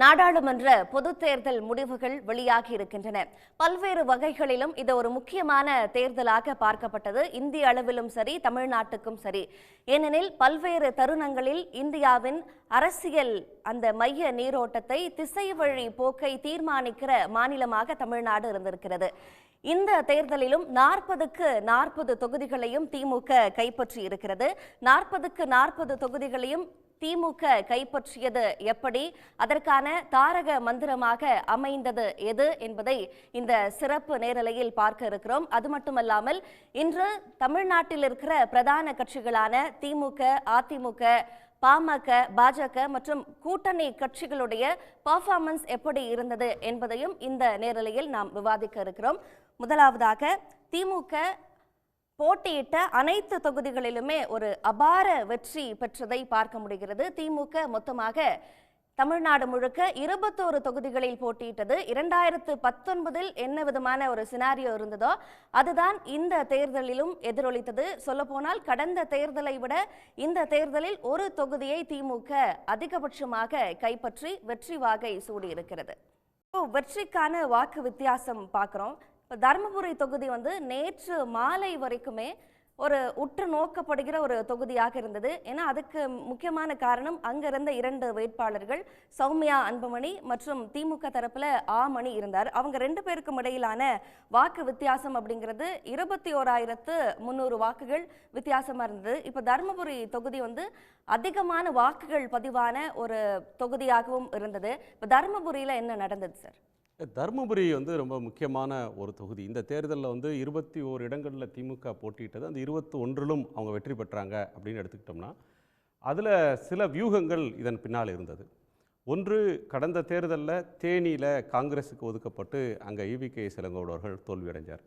நாடாளுமன்ற பொதுத் தேர்தல் முடிவுகள் வெளியாகி இருக்கின்றன. பல்வேறு வகைகளிலும் இது ஒரு முக்கியமான தேர்தலாக பார்க்கப்பட்டது. இந்திய அளவிலும் சரி தமிழ்நாட்டுக்கும் சரி. ஏனெனில் பல்வேறு தருணங்களில் இந்தியாவின் அரசியல் அந்த மைய நீரோட்டத்தை திசை வழி போக்கை தீர்மானிக்கிற மாநிலமாக தமிழ்நாடு இருந்திருக்கிறது. இந்த தேர்தலிலும் நாற்பதுக்கு நாற்பது தொகுதிகளையும் திமுக கைப்பற்றி இருக்கிறது நாற்பதுக்கு நாற்பது தொகுதிகளையும் திமுக கைப்பற்றியது எப்படி? அதற்கான தாரக மந்திரமாக அமைந்தது எது என்பதை இந்த சிறப்பு நேரலையில் பார்க்க இருக்கிறோம். அது மட்டுமல்லாமல் இன்று தமிழ்நாட்டில் இருக்கிற பிரதான கட்சிகளான திமுக அதிமுக பாமக பாஜக மற்றும் கூட்டணி கட்சிகளுடைய பர்ஃபார்மன்ஸ் எப்படி இருந்தது என்பதையும் இந்த நேரலையில் நாம் விவாதிக்க இருக்கிறோம். முதலாவதாக திமுக போட்டியிட்ட அனைத்து தொகுதிகளிலுமே ஒரு அபார வெற்றி பெற்றதை பார்க்க முடிகிறது. திமுக மொத்தமாக தமிழ்நாடு முழுக்க இருபத்தோரு தொகுதிகளில் போட்டியிட்டது. இரண்டாயிரத்து பத்தொன்பதில் என்ன விதமான ஒரு சினாரியோ இருந்ததோ அதுதான் இந்த தேர்தலிலும் எதிரொலித்தது. சொல்லப்போனால் கடந்த தேர்தலை விட இந்த தேர்தலில் ஒரு தொகுதியை திமுக அதிகபட்சமாக கைப்பற்றி வெற்றி வாகை சூடியிருக்கிறது. வெற்றிக்கான வாக்கு வித்தியாசம் பார்க்குறோம். இப்போ தருமபுரி தொகுதி வந்து நேற்று மாலை வரைக்குமே ஒரு உற்று நோக்கப்படுகிற ஒரு தொகுதியாக இருந்தது. ஏன்னா அதுக்கு முக்கியமான காரணம் அங்கிருந்த இரண்டு வேட்பாளர்கள் சௌமியா அன்புமணி மற்றும் திமுக தரப்பில் ஆ மணி இருந்தார். அவங்க ரெண்டு பேருக்கும் இடையிலான வாக்கு வித்தியாசம் அப்படிங்கிறது இருபத்தி ஓராயிரத்து முந்நூறு வாக்குகள் வித்தியாசமாக இருந்தது. இப்போ தருமபுரி தொகுதி வந்து அதிகமான வாக்குகள் பதிவான ஒரு தொகுதியாகவும் இருந்தது. இப்போ தருமபுரியில் என்ன நடந்தது சார்? தருமபுரி வந்து ரொம்ப முக்கியமான ஒரு தொகுதி. இந்த தேர்தலில் வந்து இருபத்தி ஓரு இடங்களில் திமுக போட்டியிட்டது. அந்த இருபத்தி ஒன்றிலும் அவங்க வெற்றி பெற்றாங்க அப்படின்னு எடுத்துக்கிட்டோம்னா அதில் சில வியூகங்கள் இதன் பின்னால் இருந்தது. ஒன்று கடந்த தேர்தலில் தேனியில் காங்கிரஸுக்கு ஒதுக்கப்பட்டு அங்கே இவிகே சிலங்கோடுவர்கள் தோல்வியடைஞ்சார்.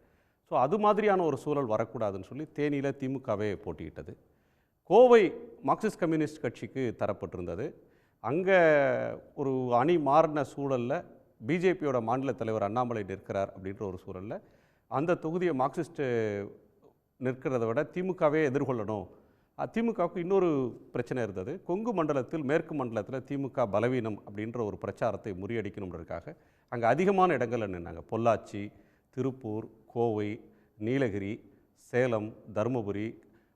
ஸோ அது மாதிரியான ஒரு சூழல் வரக்கூடாதுன்னு சொல்லி தேனியில் திமுகவே போட்டியிட்டது. கோவை மார்க்சிஸ்ட் கம்யூனிஸ்ட் கட்சிக்கு தரப்பட்டிருந்தது. அங்கே ஒரு அணி மாறின சூழலில் பிஜேபியோட மாநில தலைவர் அண்ணாமலை நிற்கிறார் அப்படின்ற ஒரு சூழலில் அந்த தொகுதியை மார்க்சிஸ்ட்டு நிற்கிறத விட திமுகவே எதிர்கொள்ளணும். திமுகவுக்கு இன்னொரு பிரச்சனை இருந்தது. கொங்கு மண்டலத்தில் மேற்கு மண்டலத்தில் திமுக பலவீனம் அப்படின்ற ஒரு பிரச்சாரத்தை முறியடிக்கணுன்றதுக்காக அங்கே அதிகமான இடங்களில் நின்னாங்க. பொள்ளாச்சி திருப்பூர் கோவை நீலகிரி சேலம் தருமபுரி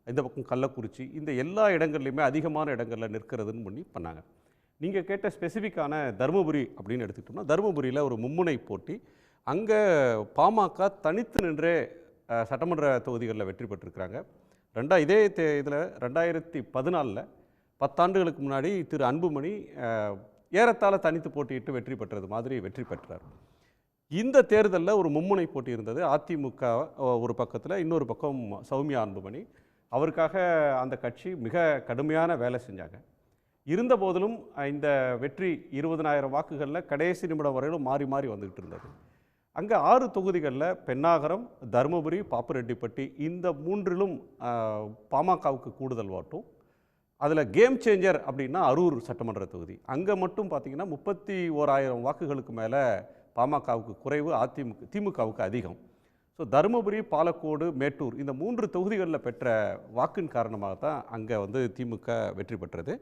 இந்த பக்கம் கள்ளக்குறிச்சி இந்த எல்லா இடங்கள்லையுமே அதிகமான இடங்களில் நிற்கிறதுன்னு பண்ணி பண்ணாங்க. நீங்கள் கேட்ட ஸ்பெசிஃபிக்கான தருமபுரி அப்படின்னு எடுத்துக்கிட்டோம்னா தருமபுரியில் ஒரு மும்முனை போட்டி. அங்கே பாமக தனித்து நின்றே சட்டமன்ற தொகுதிகளில் வெற்றி பெற்றிருக்கிறாங்க. ரெண்டா இதே தே இதில் ரெண்டாயிரத்தி பதினாலில் பத்தாண்டுகளுக்கு முன்னாடி திரு அன்புமணி ஏறத்தாழ தனித்து போட்டியிட்டு வெற்றி பெற்றது மாதிரி வெற்றி பெற்றார். இந்த தேர்தலில் ஒரு மும்முனை போட்டி இருந்தது. அதிமுக ஒரு பக்கத்தில் இன்னொரு பக்கம் சௌமியா அன்புமணி. அவருக்காக அந்த கட்சி மிக கடுமையான வேலை செஞ்சாங்க. இருந்த போதிலும் இந்த வெற்றி இருபதனாயிரம் வாக்குகளில் கடைசி நிமிடம் வரையிலும் மாறி மாறி வந்துகிட்டு இருந்தது. அங்கே ஆறு தொகுதிகளில் பெண்ணாகரம் தருமபுரி பாப்புரெட்டிப்பட்டி இந்த மூன்றிலும் பாமகவுக்கு கூடுதல் வாட்டும் அதில் கேம் சேஞ்சர் அப்படின்னா அரூர் சட்டமன்ற தொகுதி. அங்கே மட்டும் பார்த்தீங்கன்னா முப்பத்தி ஓராயிரம் வாக்குகளுக்கு மேலே பாமகவுக்கு குறைவு அதிமுக திமுகவுக்கு அதிகம். ஸோ தருமபுரி பாலக்கோடு மேட்டூர் இந்த மூன்று தொகுதிகளில் பெற்ற வாக்கின் காரணமாக தான் அங்கே வந்து திமுக வெற்றி பெற்றது.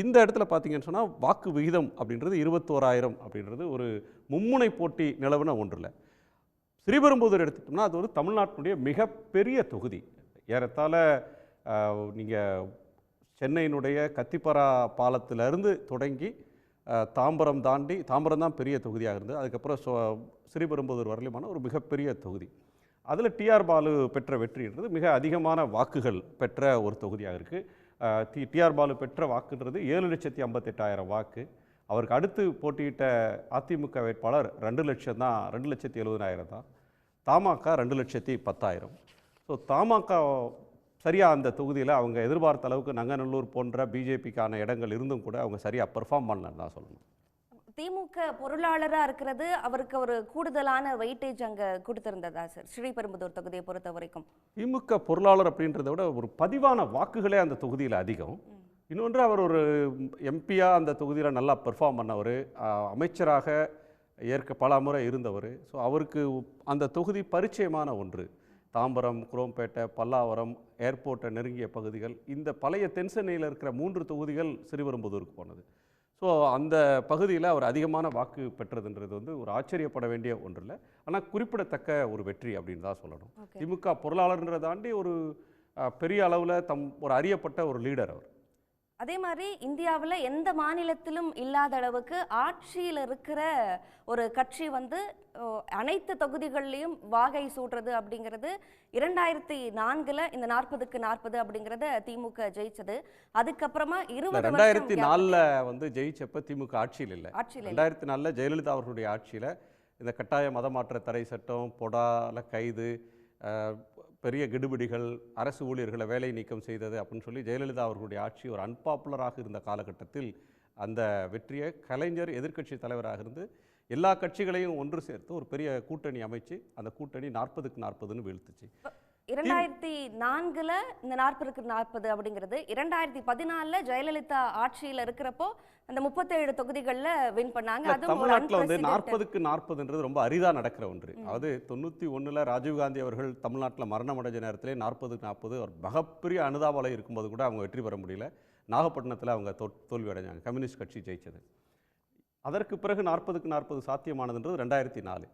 இந்த இடத்துல பார்த்தீங்கன்னு சொன்னால் வாக்கு விகிதம் அப்படின்றது இருபத்தோராயிரம் அப்படின்றது ஒரு மும்முனை போட்டி நிலவுன ஒன்றில் ஸ்ரீபெரும்புதூர் எடுத்துட்டோம்னா அது ஒரு தமிழ்நாட்டினுடைய மிகப்பெரிய தொகுதி. ஏறத்தாழ நீங்கள் சென்னையினுடைய கத்திப்பரா பாலத்திலிருந்து தொடங்கி தாம்பரம் தாண்டி தாம்பரம் தான் பெரிய தொகுதியாக இருந்தது. அதுக்கப்புறம் சோ ஸ்ரீபெரும்புதூர் வரலையுமான ஒரு மிகப்பெரிய தொகுதி. அதில் டிஆர் பாலு பெற்ற வெற்றின்றது மிக அதிகமான வாக்குகள் பெற்ற ஒரு தொகுதியாக இருக்குது டி டிஆர் பாலு பெற்ற வாக்குன்றது ஏழு லட்சத்தி ஐம்பத்தெட்டாயிரம் வாக்கு. அவருக்கு அடுத்து போட்டியிட்ட அதிமுக வேட்பாளர் ரெண்டு லட்சம் தான் ரெண்டு லட்சத்தி எழுபதாயிரம் தான். தமாக ரெண்டு லட்சத்தி பத்தாயிரம். ஸோ தமாக சரியாக அந்த தொகுதியில் அவங்க எதிர்பார்த்த அளவுக்கு நங்கநல்லூர் போன்ற பிஜேபிக்கான இடங்கள் இருந்தும் கூட அவங்க சரியாக பெர்ஃபார்ம் பண்ணலன்னு தான் சொல்லணும். திமுக பொருளாளராக இருக்கிறது அவருக்கு ஒரு கூடுதலான வெயிட்டேஜ் அங்கே கொடுத்துருந்ததா சார் ஸ்ரீபெரும்புதூர் தொகுதியை பொறுத்த வரைக்கும். திமுக பொருளாளர் அப்படின்றத விட ஒரு பதிவான வாக்குகளே அந்த தொகுதியில் அதிகம். இன்னொன்று அவர் ஒரு எம்பியாக அந்த தொகுதியில் நல்லா பெர்ஃபார்ம் பண்ணவர். அமைச்சராக ஏற்க பல முறை இருந்தவர். ஸோ அவருக்கு அந்த தொகுதி பரிச்சயமான ஒன்று. தாம்பரம் குரோம்பேட்டை பல்லாவரம் ஏர்போர்ட்டை நெருங்கிய பகுதிகள் இந்த பழைய தென்சென்னையில் இருக்கிற மூன்று தொகுதிகள் ஸ்ரீபெரும்புதூருக்கு போனது. ஸோ அந்த பகுதியில் அவர் அதிகமான வாக்கு பெற்றதுன்றது வந்து ஒரு ஆச்சரியப்பட வேண்டிய ஒன்று இல்லை ஆனால் குறிப்பிடத்தக்க ஒரு வெற்றி அப்படின்னு தான் சொல்லணும். திமுக பொருளாளர்ன்றதை தாண்டி ஒரு பெரிய அளவில் தம் ஒரு அறியப்பட்ட ஒரு லீடர் அவர். அதே மாதிரி இந்தியாவில் எந்த மாநிலத்திலும் இல்லாத அளவுக்கு ஆட்சியில் இருக்கிற ஒரு கட்சி வந்து அனைத்து தொகுதிகள்லையும் வாகை சூடுறது அப்படிங்கிறது இரண்டாயிரத்தி நான்குல இந்த நாற்பதுக்கு நாற்பது அப்படிங்கிறத திமுக ஜெயிச்சது. அதுக்கப்புறமா இருபது ரெண்டாயிரத்தி நாலில் வந்து ஜெயிச்சப்ப திமுக ஆட்சியில் இல்லை. ஆட்சியில். ரெண்டாயிரத்தி நாலில் ஜெயலலிதா அவர்களுடைய ஆட்சியில் இந்த கட்டாய மதமாற்ற தடை சட்டம் பொடால கைது பெரிய கெடுபிடிகள் அரசு ஊழியர்களை வேலை நீக்கம் செய்தது அப்படின்னு சொல்லி ஜெயலலிதா அவர்களுடைய ஆட்சி ஒரு அன்பாப்புலராக இருந்த காலகட்டத்தில் அந்த வெற்றியை கலைஞர் எதிர்க்கட்சி தலைவராக இருந்து எல்லா கட்சிகளையும் ஒன்று சேர்த்து ஒரு பெரிய கூட்டணி அமைச்சு அந்த கூட்டணி நாற்பதுக்கு நாற்பதுன்னு வீழ்த்துச்சு. இரண்டாயிரத்தி நான்குல இந்த நாற்பதுக்கு நாற்பது அப்படிங்கிறது இரண்டாயிரத்தி பதினாலுல ஜெயலலிதா ஆட்சியில இருக்கிறப்போ அந்த முப்பத்தேழு தொகுதிகள்ல வின் பண்ணாங்க. ஒரு தமிழ்நாட்டுல வந்து. நாற்பதுக்கு நாற்பதுன்றது ரொம்ப அரிதா நடக்கிற ஒன்று. அதாவது தொண்ணூற்றி ஒண்ணுல ராஜீவ்காந்தி அவர்கள் தமிழ்நாட்டுல மரணம் அடைஞ்ச நேரத்திலே நாற்பதுக்கு நாற்பது ஒரு மிகப்பெரிய அனுதாபலை இருக்கும்போது கூட அவங்க வெற்றி பெற முடியல. நாகப்பட்டினத்துல அவங்க தோல்வி அடைஞ்சாங்க. கம்யூனிஸ்ட் கட்சி ஜெயிச்சது. அதற்கு பிறகு நாற்பதுக்கு நாற்பது சாத்தியமானதுன்றது ரெண்டாயிரத்தி நாலு.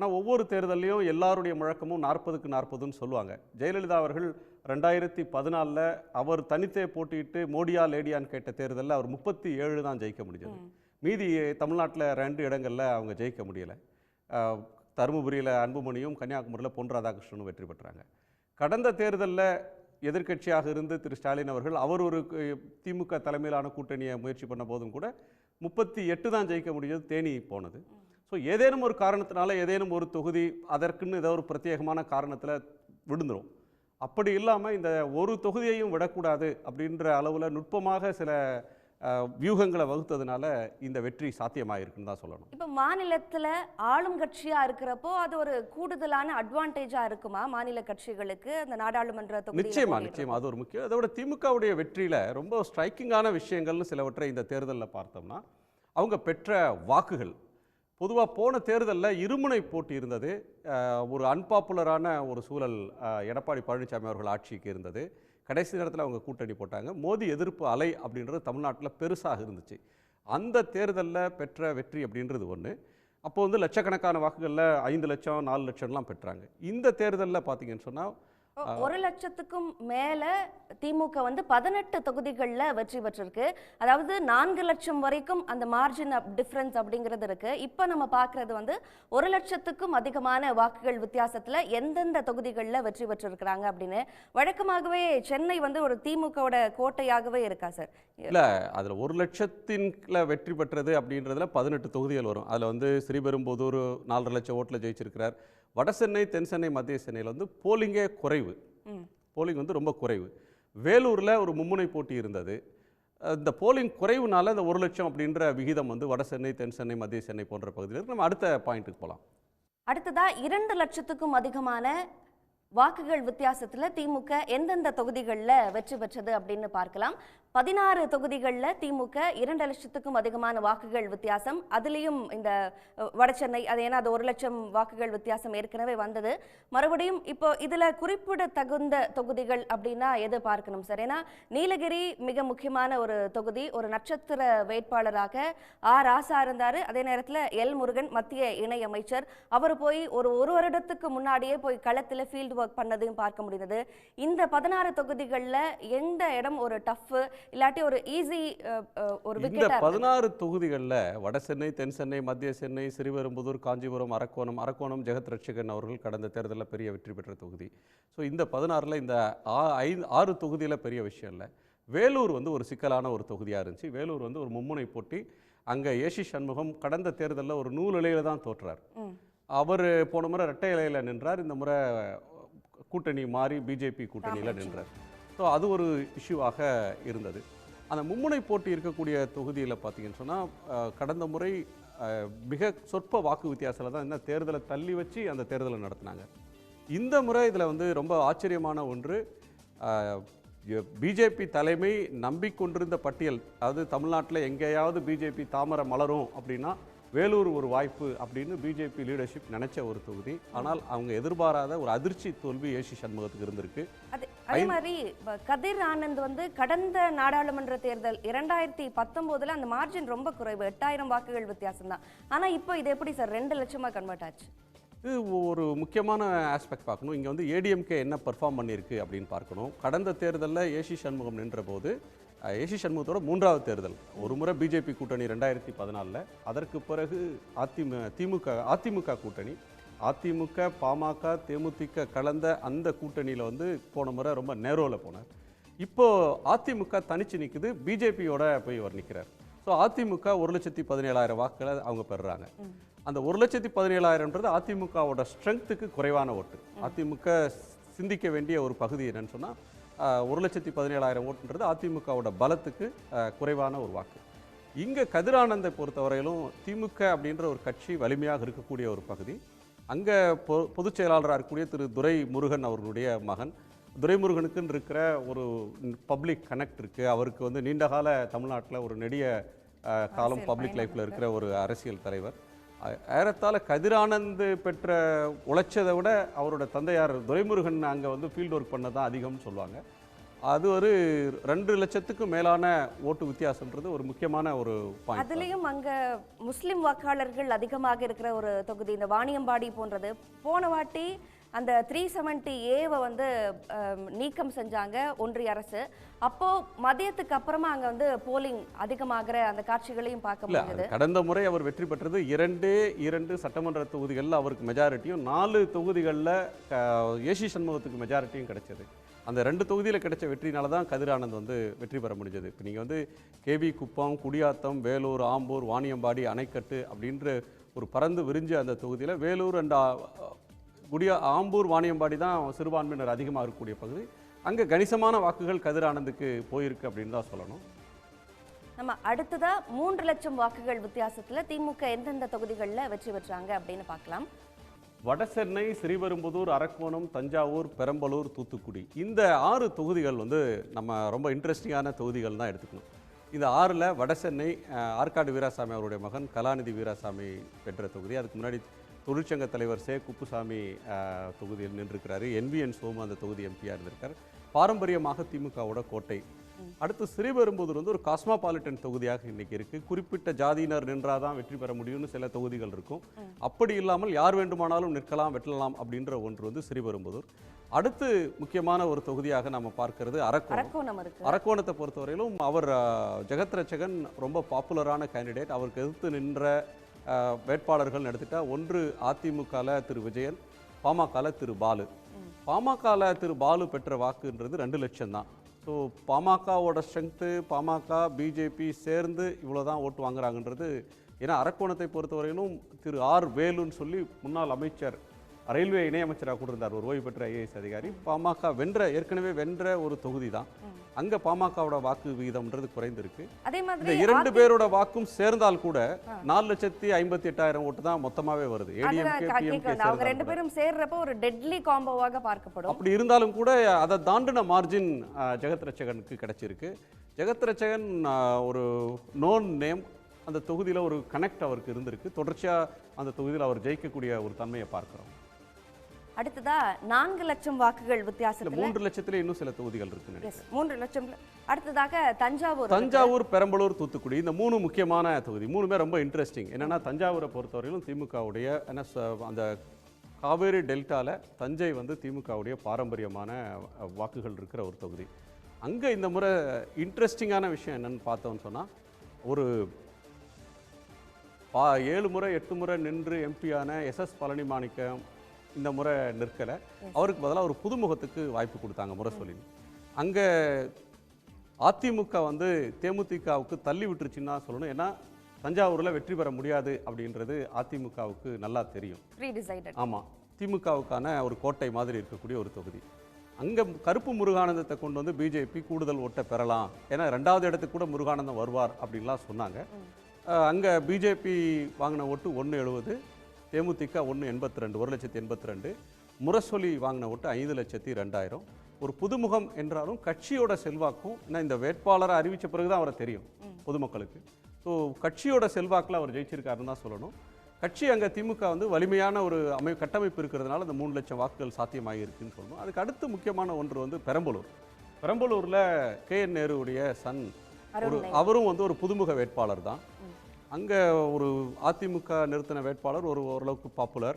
ஆனால் ஒவ்வொரு தேர்தல்லையும் எல்லாருடைய முழக்கமும் நாற்பதுக்கு நாற்பதுன்னு சொல்லுவாங்க. ஜெயலலிதா அவர்கள் ரெண்டாயிரத்தி பதினாலில் அவர் தனித்தே போட்டியிட்டு மோடியா லேடியான்னு கேட்ட தேர்தலில் அவர் முப்பத்தி ஏழு தான் ஜெயிக்க முடிஞ்சது. மீதி தமிழ்நாட்டில் ரெண்டு இடங்களில் அவங்க ஜெயிக்க முடியலை. தருமபுரியில் அன்புமணியும் கன்னியாகுமரியில் பொன் ராதாகிருஷ்ணனும் வெற்றி பெற்றாங்க. கடந்த தேர்தலில் எதிர்க்கட்சியாக இருந்து திரு. ஸ்டாலின் அவர்கள் அவர் ஒரு திமுக தலைமையிலான கூட்டணியை முயற்சி பண்ண போதும் கூட முப்பத்தி எட்டு தான் ஜெயிக்க முடிஞ்சது தேனி போனது. ஸோ ஏதேனும் ஒரு காரணத்தினால ஏதேனும் ஒரு தொகுதி அதற்குன்னு ஏதோ ஒரு பிரத்யேகமான காரணத்தில் விழுந்துரும். அப்படி இல்லாமல் இந்த ஒரு தொகுதியையும் விடக்கூடாது அப்படின்ற அளவில் நுட்பமாக சில வியூகங்களை வகுத்ததுனால இந்த வெற்றி சாத்தியமாயிருக்குன்னு தான் சொல்லணும். இப்ப மாநிலத்துல ஆளும் கட்சியா இருக்கிறப்போ அது ஒரு கூடுதலான அட்வான்டேஜா இருக்குமா மாநில கட்சிகளுக்கு அந்த நாடாளுமன்ற தொகுதியில நிச்சயமா போட்டியிடுறது? நிச்சயமா. அது ஒரு முக்கியம். அதோட திமுகவுடைய வெற்றியில ரொம்ப ஸ்ட்ரைக்கிங்கான விஷயங்கள்னு சிலவற்றை இந்த தேர்தலில் பார்த்தோம்னா அவங்க பெற்ற வாக்குகள் பொதுவாக போன தேர்தலில் இருமுனை போட்டி இருந்தது. ஒரு அன்பாப்புலரான ஒரு சூழல் எடப்பாடி பழனிசாமி அவர்கள் ஆட்சிக்கு இருந்தது. கடைசி நேரத்தில் அவங்க கூட்டணி போட்டாங்க. மோடி எதிர்ப்பு அலை அப்படின்றது தமிழ்நாட்டில் பெருசாக இருந்துச்சு. அந்த தேர்தலில் பெற்ற வெற்றி அப்படின்றது ஒன்று அப்போ வந்து லட்சக்கணக்கான வாக்குகளில் ஐந்து லட்சம் நாலு லட்சம்லாம் பெற்றாங்க. இந்த தேர்தலில் பார்த்தீங்கன்னு சொன்னால் ஒரு லட்சத்துக்கும் மேல திமுக வந்து பதினெட்டு தொகுதிகள்ல வெற்றி பெற்றிருக்கு. அதாவது நான்கு லட்சம் வரைக்கும் அந்த மார்ஜின் டிஃபரன்ஸ் அப்படிங்கிறது இருக்கு. இப்போ நம்ம பார்க்கிறது வந்து ஒரு லட்சத்துக்கும் அதிகமான வாக்குகள் வித்தியாசத்துல எந்தெந்த தொகுதிகள்ல வெற்றி பெற்றிருக்கிறாங்க அப்படின்னு. வழக்கமாகவே சென்னை வந்து ஒரு திமுகவோட கோட்டையாகவே இருக்கா சார்? இல்லை அதில் ஒரு லட்சத்தின்ல வெற்றி பெற்றது அப்படின்றதுல பதினெட்டு தொகுதிகள் வரும். அதில் வந்து ஸ்ரீபெரும்புதூர் நாலரை லட்சம் ஓட்டில் ஜெயிச்சிருக்கிறார். வட சென்னை தென் சென்னை மத்திய சென்னையில் வந்து போலிங்கே குறைவு. போலிங் வந்து ரொம்ப குறைவு. வேலூரில் ஒரு மும்முனை போட்டி இருந்தது. இந்த போலிங் குறைவுனால இந்த ஒரு லட்சம் அப்படின்ற விகிதம் வந்து வட சென்னை தென் சென்னை மத்திய சென்னை போன்ற பகுதியில் இருக்கு. நம்ம அடுத்த பாயிண்ட்டுக்கு போகலாம் அடுத்ததா இரண்டு லட்சத்துக்கும் அதிகமான வாக்குகள் வித்தியாசத்துல திமுக எந்தெந்த தொகுதிகளில் வெற்றி பெற்றது அப்படின்னு பார்க்கலாம். பதினாறு தொகுதிகளில் திமுக இரண்டு லட்சத்துக்கும் அதிகமான வாக்குகள் வித்தியாசம். அதுலேயும் இந்த வடசென்னை அது ஏன்னா அது ஒரு லட்சம் வாக்குகள் வித்தியாசம் ஏற்கனவே வந்தது. மறுபடியும் இப்போ இதில் குறிப்பிட தகுந்த தொகுதிகள் அப்படின்னா எது பார்க்கணும் சார்? ஏன்னா நீலகிரி மிக முக்கியமான ஒரு தொகுதி ஒரு நட்சத்திர வேட்பாளராக ஆர் ராசா இருந்தார். அதே நேரத்தில் எல் முருகன் மத்திய இணை அமைச்சர். அவர் போய் ஒரு ஒரு வருடத்துக்கு முன்னாடியே போய் களத்தில் ஃபீல்டு ஒர்க் பண்ணதையும் பார்க்க முடிந்தது. இந்த பதினாறு தொகுதிகளில் எந்த இடம் ஒரு டஃப் இல்லாட்டி ஒரு ஈஸி ஒரு இந்த விக்கெட்டாக பதினாறு தொகுதிகளில் வட சென்னை தென் சென்னை மத்திய சென்னை சிறுபெரும்புதூர் காஞ்சிபுரம் அரக்கோணம் அரக்கோணம் ஜெகத் ரட்சகன் அவர்கள் கடந்த தேர்தலில் பெரிய வெற்றி பெற்ற தொகுதி. ஸோ இந்த பதினாறில் இந்த ஐந்து ஆறு தொகுதியில் பெரிய விஷயம் இல்லை. வேலூர் வந்து ஒரு சிக்கலான ஒரு தொகுதியாக இருந்துச்சு. வேலூர் வந்து ஒரு மும்முனை போட்டி. அங்கே ஏசி சண்முகம் கடந்த தேர்தலில் ஒரு நூல் இலையில தான் தோற்றார். அவர் போன முறை ரெட்டை இலையில் நின்றார். இந்த முறை கூட்டணி மாறி பிஜேபி கூட்டணியில் நின்றார். ஸோ அது ஒரு இஷ்யூவாக இருந்தது. அந்த மும்முனை போட்டி இருக்கக்கூடிய தொகுதியில் பார்த்தீங்கன்னு சொன்னால் கடந்த முறை மிக சொற்ப வாக்கு வித்தியாசத்தில் தான் என்ன தேர்தலை தள்ளி வச்சு அந்த தேர்தலை நடத்தினாங்க. இந்த முறை இதில் வந்து ரொம்ப ஆச்சரியமான ஒன்று பிஜேபி தலைமை நம்பிக்கொண்டிருந்த பட்டியல் அதாவது தமிழ்நாட்டில் எங்கேயாவது பிஜேபி தாமரை மலரும் அப்படின்னா வேலூர் ஒரு வாய்ப்பு அப்படின்னு பிஜேபி லீடர்ஷிப் நினைச்ச ஒரு தொகுதி. ஆனால் அவங்க எதிர்பாராத ஒரு அதிர்ச்சி தோல்வி ஏசி சண்முகத்துக்கு இருந்திருக்கு. அது அதே மாதிரி கதிர் ஆனந்த் வந்து கடந்த நாடாளுமன்ற தேர்தல் இரண்டாயிரத்தி பத்தொன்பதுல அந்த மார்ஜின் ரொம்ப குறைவு. எட்டாயிரம் வாக்குகள் வித்தியாசம் தான் ஆனா இப்போ இது எப்படி சார்? ரெண்டு லட்சமா கன்வெர்ட் ஆச்சு. இது ஒரு முக்கியமான ஆஸ்பெக்ட் பார்க்கணும். இங்கே வந்து ஏடிஎம்கே என்ன பெர்ஃபார்ம் பண்ணியிருக்கு அப்படின்னு பார்க்கணும். கடந்த தேர்தலில் ஏசி சண்முகம் நின்ற போது ஏசி சண்முகத்தோட மூன்றாவது தேர்தல். ஒரு முறை பிஜேபி கூட்டணி ரெண்டாயிரத்தி பதினாலில். அதற்கு பிறகு அதிமு திமுக அதிமுக கூட்டணி. அதிமுக பாமக தேமுதிக கலந்த அந்த கூட்டணியில் வந்து போன முறை ரொம்ப நேரோவில் போனார். இப்போது அதிமுக தனிச்சு நிற்குது பிஜேபியோட போய் அவர் நிற்கிறார் ஸோ அதிமுக ஒரு லட்சத்தி பதினேழாயிரம் வாக்குகளை அவங்க பெறுறாங்க. அந்த ஒரு லட்சத்தி பதினேழாயிரம்ன்றது அதிமுகவோட ஸ்ட்ரென்த்துக்கு குறைவான ஓட்டு. அதிமுக சிந்திக்க வேண்டிய ஒரு பகுதி என்னன்னு சொன்னால் ஒரு லட்சத்தி பதினேழாயிரம் ஓட்டுன்றது அதிமுகவோட பலத்துக்கு குறைவான ஒரு வாக்கு. இங்கே கதிரானந்தை பொறுத்தவரையிலும் திமுக அப்படின்ற ஒரு கட்சி வலிமையாக இருக்கக்கூடிய ஒரு பகுதி. அங்கே பொ பொதுச் செயலாளராக இருக்கக்கூடிய திரு. துரை முருகன் அவர்களுடைய மகன். துரைமுருகனுக்குன்னு இருக்கிற ஒரு பப்ளிக் கனெக்ட் இருக்குது அவருக்கு வந்து நீண்டகால தமிழ்நாட்டில் ஒரு நெடிய காலம் பப்ளிக் லைஃப்பில் இருக்கிற ஒரு அரசியல் தலைவர். ஏறத்தாழ கதிரானந்த் பெற்ற உழைச்சதை விட அவரோட தந்தையார் துரைமுருகன் அங்கே வந்து ஃபீல்டு ஒர்க் பண்ண தான் அதிகம்னு சொல்லுவாங்க. அது ஒரு ரெண்டு லட்சத்துக்கும் மேலான ஓட்டு வித்தியாசம்ன்றது ஒரு முக்கியமான ஒரு பாயிண்ட் அதுலேயும் அங்கே முஸ்லீம் வாக்காளர்கள் அதிகமாக இருக்கிற ஒரு தொகுதி இந்த வாணியம்பாடி போன்றது. போன வாட்டி அந்த த்ரீ செவன்டி ஏவை வந்து நீக்கம் செஞ்சாங்க ஒன்றிய அரசு. அப்போ மதியத்துக்கு அப்புறமா அங்க வந்து போலிங் அதிகமாகிற அந்த காட்சிகளையும் பார்க்க முடியுது கடந்த முறை அவர் வெற்றி பெற்றது இரண்டே இரண்டு சட்டமன்ற தொகுதிகளில் அவருக்கு மெஜாரிட்டியும் நாலு தொகுதிகளில் ஏசி சண்முகத்துக்கு மெஜாரிட்டியும் கிடைச்சது. அந்த ரெண்டு தொகுதியில் கிடைச்ச வெற்றினால தான் கதிரானந்த் வந்து வெற்றி பெற முடிஞ்சது. இப்போ நீங்கள் வந்து கேவி குப்பம் குடியாத்தம் வேலூர் ஆம்பூர் வாணியம்பாடி அணைக்கட்டு அப்படின்ற ஒரு பறந்து விரிஞ்ச அந்த தொகுதியில் வேலூர் அண்ட் குடியா ஆம்பூர் வாணியம்பாடி தான் சிறுபான்மையினர் அதிகமாக இருக்கக்கூடிய பகுதி. அங்கே கணிசமான வாக்குகள் கதிரானந்துக்கு போயிருக்கு அப்படின்னு தான் சொல்லணும். நம்ம அடுத்ததா மூன்று லட்சம் வாக்குகள் வித்தியாசத்துல திமுக எந்தெந்த தொகுதிகளில் வெற்றி பெற்றாங்க அப்படின்னு பார்க்கலாம். வடசென்னை ஸ்ரீபெரும்புதூர் அரக்கோணம் தஞ்சாவூர் பெரம்பலூர் தூத்துக்குடி. இந்த ஆறு தொகுதிகள் வந்து நம்ம ரொம்ப இன்ட்ரெஸ்டிங்கான தொகுதிகள் தான் எடுத்துக்கணும். இந்த ஆறில் வடசென்னை ஆற்காடு வீராசாமி அவருடைய மகன் கலாநிதி வீராசாமி பெற்ற தொகுதி. அதுக்கு முன்னாடி தொழிற்சங்க தலைவர் சே. குப்புசாமி தொகுதியில் நின்றிருக்கிறாரு. என்விஎன் சோமு அந்த தொகுதி எம்பியாக இருந்திருக்கார். பாரம்பரியமாக திமுகவோட கோட்டை. அடுத்து ஸ்ரீபெரும்புதூர் வந்து ஒரு காஸ்மாபாலிட்டன் தொகுதியாக இன்னைக்கு இருக்கு. குறிப்பிட்ட ஜாதியினர் நின்றாதான் வெற்றி பெற முடியும்னு சில தொகுதிகள் இருக்கும். அப்படி இல்லாமல் யார் வேண்டுமானாலும் நிற்கலாம் வெட்டலாம் அப்படின்ற ஒன்று வந்து ஸ்ரீபெரும்புதூர் அடுத்து முக்கியமான ஒரு தொகுதியாக நம்ம பார்க்கிறது அரக்கோணம். அரக்கோணத்தை பொறுத்தவரையிலும் அவர் ஜெகத் ரட்சகன் ரொம்ப பாப்புலரான கேண்டிடேட் அவருக்கு எதிர்த்து நின்ற வேட்பாளர்கள் வேட்பாளர்கள்னு எடுத்துட்டா ஒன்று அதிமுகவில் திரு விஜயன் பாமகவில் திரு பாலு. பாமகவில் திரு பாலு பெற்ற வாக்குன்றது ரெண்டு லட்சம் தான் ஸோ பாமகவோட ஸ்ட்ரென்த்து பாமக பிஜேபி சேர்ந்து இவ்வளோ தான் ஓட்டு வாங்குறாங்கன்றது ஏன்னா அரக்கோணத்தை பொறுத்தவரையிலும் திரு ஆர் வேலுன்னு சொல்லி முன்னாள் அமைச்சர் ரயில்வே இணையமைச்சராக கூட இருந்தார் ஒரு ஓய்வு பெற்ற ஐஏஎஸ் அதிகாரி. பாமக வென்ற ஏற்கனவே வென்ற ஒரு தொகுதி தான் அங்கே பாமகவோட வாக்கு விகிதம்ன்றது குறைந்திருக்கு. அதே மாதிரி இரண்டு பேரோட வாக்கும் சேர்ந்தால் கூட நாலு லட்சத்தி ஐம்பத்தி எட்டாயிரம் ஓட்டு தான் மொத்தமாவே வருது. அவங்க ரெண்டு பேரும் சேர்றப்போ ஒரு டெட்லி காம்போவாக பார்க்கப்படும். அப்படி இருந்தாலும் கூட அதை தாண்டின மார்ஜின் ஜெகத் ரட்சகனுக்கு கிடைச்சிருக்கு. ஜெகத் ரட்சகன் ஒரு நோன் நேம் அந்த தொகுதியில் ஒரு கனெக்ட் அவருக்கு இருந்திருக்கு. தொடர்ச்சியாக அந்த தொகுதியில் அவர் ஜெயிக்கக்கூடிய ஒரு தன்மையை பார்க்குறோம். அடுத்ததா நான்கு லட்சம் வாக்குகள் வித்தியாசத்துல மூன்று லட்சத்துல இன்னும் சில தொகுதிகள் இருக்குன்னு எஸ் மூன்று லட்சம். அடுத்ததாக தஞ்சாவூர் இருக்கு. தஞ்சாவூர் பெரம்பலூர் தூத்துக்குடி இந்த மூணு முக்கியமான தொகுதி. மூணுமே ரொம்ப இன்ட்ரெஸ்டிங் என்னன்னா தஞ்சாவூரை பொறுத்தவரையிலும் திமுகவுடைய அந்த காவேரி டெல்டால தஞ்சை வந்து திமுகவுடைய பாரம்பரியமான வாக்குகள் இருக்கிற ஒரு தொகுதி. அங்கே இந்த முறை இன்ட்ரெஸ்டிங்கான விஷயம் என்னன்னு பார்த்தோம்னு சொன்னால் ஒரு பா ஏழு முறை எட்டு முறை நின்று எம்பியான எஸ்எஸ் பழனி மாணிக்கம் இந்த முறை நிற்கலை. அவருக்கு பதிலாக ஒரு புதுமுகத்துக்கு வாய்ப்பு கொடுத்தாங்க முரசொலி அங்கே அதிமுக வந்து தேமுதிகவுக்கு தள்ளி விட்டுருச்சுன்னு சொல்லணும். ஏன்னா தஞ்சாவூரில் வெற்றி பெற முடியாது அப்படின்றது அதிமுகவுக்கு நல்லா தெரியும். ஆமாம் திமுகவுக்கான ஒரு கோட்டை மாதிரி இருக்கக்கூடிய ஒரு தொகுதி. அங்கே கருப்பு முருகானந்தத்தை கொண்டு வந்து பிஜேபி கூடுதல் ஓட்டை பெறலாம். ஏன்னா ரெண்டாவது இடத்துக்கு கூட முருகானந்தம் வருவார் அப்படின்லாம் சொன்னாங்க. அங்கே பிஜேபி வாங்கின ஓட்டு ஒன்று எழுபது தேமுதிக ஒன்று எண்பத்தி ரெண்டு ஒரு லட்சத்தி எண்பத்தி ரெண்டு முரசொலி வாங்கின ஓட்டு ஐந்து லட்சத்தி ரெண்டாயிரம். ஒரு புதுமுகம் என்றாலும் கட்சியோட செல்வாக்கும் ஏன்னா இந்த வேட்பாளரை அறிவித்த பிறகு தான் அவரை தெரியும் பொதுமக்களுக்கு. ஸோ கட்சியோட செல்வாக்கில் அவர் ஜெயிச்சிருக்காருன்னு தான் சொல்லணும். கட்சி அங்கே திமுக வந்து வலிமையான ஒரு அமை கட்டமைப்பு இருக்கிறதுனால அந்த மூணு லட்சம் வாக்குகள் சாத்தியமாகி இருக்குன்னு சொல்லணும். அதுக்கு அடுத்து முக்கியமான ஒன்று வந்து பெரம்பலூர். பெரம்பலூரில் கே என் நேருவுடைய சன் ஒரு அவரும் வந்து ஒரு புதுமுக வேட்பாளர் தான். அங்கே ஒரு அதிமுக நிறுத்தின வேட்பாளர் ஒரு ஓரளவுக்கு பாப்புலர்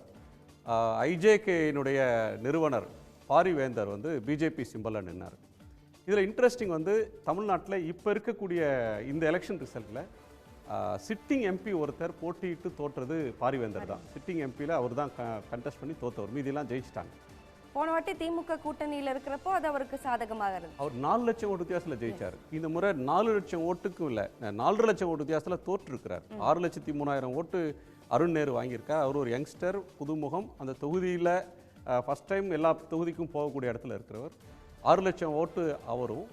ஐஜேகேயினுடைய நிறுவனர் பாரிவேந்தர் வந்து பிஜேபி சிம்பலில் நின்னார். இதில் இன்ட்ரெஸ்டிங் வந்து தமிழ்நாட்டில் இப்போ இருக்கக்கூடிய இந்த எலெக்ஷன் ரிசல்ட்டில் சிட்டிங் எம்பி ஒருத்தர் போட்டியிட்டு தோற்றது பாரிவேந்தர் தான். சிட்டிங் எம்பியில் அவர் தான் கண்டெஸ்ட் பண்ணி தோத்தவர். மீதியெல்லாம் ஜெயிச்சிட்டாங்க. போன வாட்டி திமுக கூட்டணியில இருக்கிறப்போ அது அவருக்கு சாதகமாக இருந்தது அவர் நாலு லட்சம் ஓட்டு வித்தியாசத்தில் ஜெயிச்சார். இந்த முறை நாலு லட்சம் ஓட்டுக்கும் இல்லை நாலரை லட்சம் ஓட்டு வித்தியாசத்தில் தோற்றிருக்கிறார். ஆறு லட்சத்தி மூணாயிரம் ஓட்டு அருண் நேரு வாங்கியிருக்கார். அவர் ஒரு யங்ஸ்டர் புதுமுகம். அந்த தொகுதியில் ஃபஸ்ட் டைம் எல்லா தொகுதிக்கும் போகக்கூடிய இடத்துல இருக்கிறவர். ஆறு லட்சம் ஓட்டு அவரும்.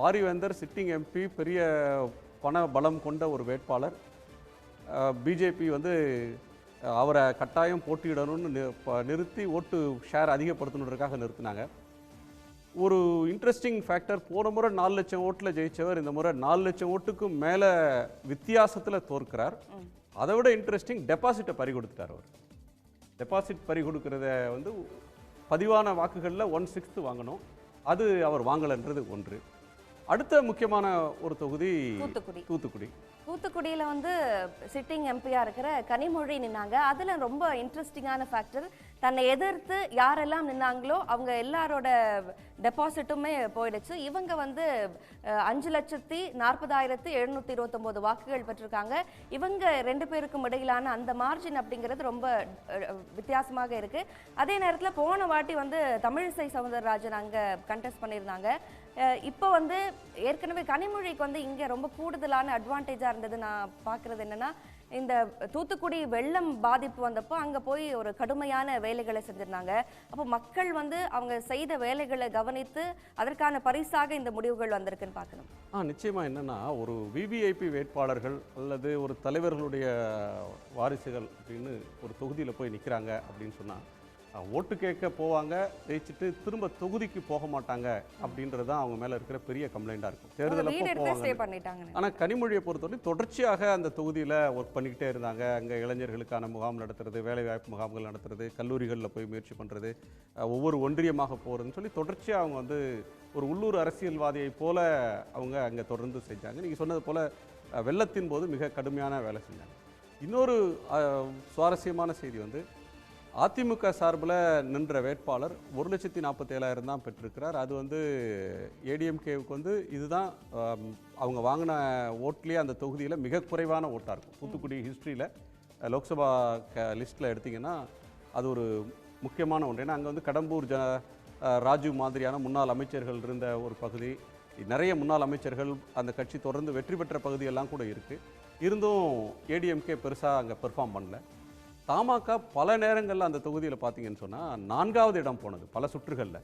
பாரிவேந்தர் சிட்டிங் எம்பி பெரிய பண பலம் கொண்ட ஒரு வேட்பாளர். பிஜேபி வந்து அவரை கட்டாயம் போட்டியிடணும்னு நிறுத்தி ஓட்டு ஷேர் அதிகப்படுத்தணுன்றதுக்காக நிறுத்தினாங்க. ஒரு இன்ட்ரெஸ்டிங் ஃபேக்டர் போன முறை நாலு லட்சம் ஓட்டில் ஜெயிச்சவர் இந்த முறை நாலு லட்சம் ஓட்டுக்கும் மேலே வித்தியாசத்தில் தோற்கிறார். அதை விட இன்ட்ரெஸ்டிங் டெபாசிட்டை பறி கொடுத்துட்டார் அவர். டெபாசிட் பறி கொடுக்கறத வந்து பதிவான வாக்குகளில் ஒன் சிக்ஸ்த்து வாங்கணும். அது அவர் வாங்கலைன்றது ஒன்று. அடுத்த முக்கியமான ஒரு தொகுதி தூத்துக்குடி. தூத்துக்குடியில் வந்து சிட்டிங் எம்பியாக இருக்கிற கனிமொழி நின்னாங்க. அதில் ரொம்ப இன்ட்ரெஸ்டிங்கான ஃபேக்டர் தன்னை எதிர்த்து யாரெல்லாம் நின்னாங்களோ அவங்க எல்லாரோட டெபாசிட்டுமே போயிடுச்சு. இவங்க வந்து அஞ்சு லட்சத்தி நாற்பதாயிரத்தி எழுநூத்தி இருபத்தொம்போது வாக்குகள் பெற்றிருக்காங்க. இவங்க ரெண்டு பேருக்கும் இடையிலான அந்த மார்ஜின் அப்படிங்கிறது ரொம்ப வித்தியாசமாக இருக்கு. அதே நேரத்தில் போன வாட்டி வந்து தமிழிசை சவுந்தரராஜன் அங்கே கண்டெஸ்ட் பண்ணியிருந்தாங்க. இப்போ வந்து ஏற்கனவே கனிமொழிக்கு வந்து இங்கே ரொம்ப கூடுதலான அட்வான்டேஜாக இருந்தது நான் பார்க்குறது என்னென்னா இந்த தூத்துக்குடி வெள்ளம் பாதிப்பு வந்தப்போ அங்கே போய் ஒரு கடுமையான வேலைகளை செஞ்சுருந்தாங்க. அப்போ மக்கள் வந்து அவங்க செய்த வேலைகளை கவனித்து அதற்கான பரிசாக இந்த முடிவுகள் வந்திருக்குன்னு பார்க்கணும். ஆ நிச்சயமாக என்னென்னா ஒரு விவிஐபி வேட்பாளர்கள் அல்லது ஒரு தலைவர்களுடைய வாரிசுகள் அப்படின்னு ஒரு தொகுதியில் போய் நிற்கிறாங்க அப்படின்னு சொன்னால் ஓட்டு கேட்க போவாங்க ஜெயிச்சுட்டு திரும்ப தொகுதிக்கு போக மாட்டாங்க அப்படின்றது தான் அவங்க மேல இருக்கிற பெரிய கம்ப்ளைண்டாக இருக்கும். அவங்க தேர்தல் வீடு அப்போ எடுத்து ஸ்டே போவாங்க பண்ணிட்டாங்க ஆனால் கனிமொழியை பொறுத்தவரை தொடர்ச்சியாக அந்த தொகுதியில் ஒர்க் பண்ணிக்கிட்டே இருந்தாங்க. அங்கே இளைஞர்களுக்கான முகாம் நடத்துறது வேலைவாய்ப்பு முகாம்கள் நடத்துறது கல்லூரிகளில் போய் முயற்சி பண்ணுறது ஒவ்வொரு ஒன்றியமாக போகிறதுன்னு சொல்லி தொடர்ச்சியாக அவங்க வந்து ஒரு உள்ளூர் அரசியல்வாதியை போல அவங்க அங்கே தொடர்ந்து செஞ்சாங்க. நீங்கள் சொன்னது போல் வெள்ளத்தின் போது மிக கடுமையான வேலை செஞ்சாங்க. இன்னொரு சுவாரஸ்யமான செய்தி வந்து அதிமுக சார்பில் நின்ற வேட்பாளர் ஒரு லட்சத்தி நாற்பத்தேழாயிரம் தான் பெற்றிருக்கிறார். அது வந்து ஏடிஎம்கேவுக்கு வந்து இதுதான் அவங்க வாங்கின ஓட்லேயே அந்த தொகுதியில் மிக குறைவான ஓட்டாக இருக்கும். தூத்துக்குடி ஹிஸ்ட்ரியில் லோக்சபா க லிஸ்ட்டில் எடுத்திங்கன்னா அது ஒரு முக்கியமான ஒன்று. ஏன்னா அங்கே வந்து கடம்பூர் ஜ அஹ், ராஜு மாதிரியான முன்னாள் அமைச்சர்கள் இருந்த ஒரு பகுதி. நிறைய முன்னாள் அமைச்சர்கள் அந்த கட்சி தொடர்ந்து வெற்றி பெற்ற பகுதியெல்லாம் கூட இருக்குது இருந்தும் ஏடிஎம்கே பெருசாக அங்கே பெர்ஃபார்ம் பண்ணல. தமாக பல நேரங்களில் அந்த தொகுதியில் பார்த்தீங்கன்னு சொன்னால் நான்காவது இடம் போனது பல சுற்றுகளில்.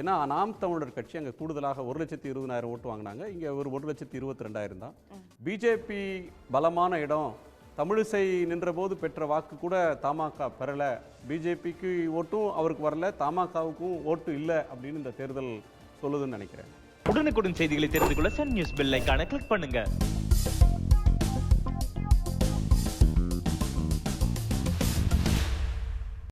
ஏன்னா நாம் தமிழர் கட்சி அங்கே கூடுதலாக ஒரு லட்சத்தி இருபதாயிரம் ஓட்டு வாங்கினாங்க. இங்கே ஒரு ஒரு லட்சத்தி இருபத்தி ரெண்டாயிரம் தான் பிஜேபி பலமான இடம். தமிழிசை நின்றபோது பெற்ற வாக்கு கூட தமாக பெறலை. பிஜேபிக்கு ஓட்டும் அவருக்கு வரல தமாகவுக்கும் ஓட்டு இல்லை அப்படின்னு இந்த தேர்தல் சொல்லுதுன்னு நினைக்கிறேன். உடனுக்குடன் செய்திகளை தெரிந்து கொள்ள சன் நியூஸ் பெல் ஐகானை கிளிக் பண்ணுங்க.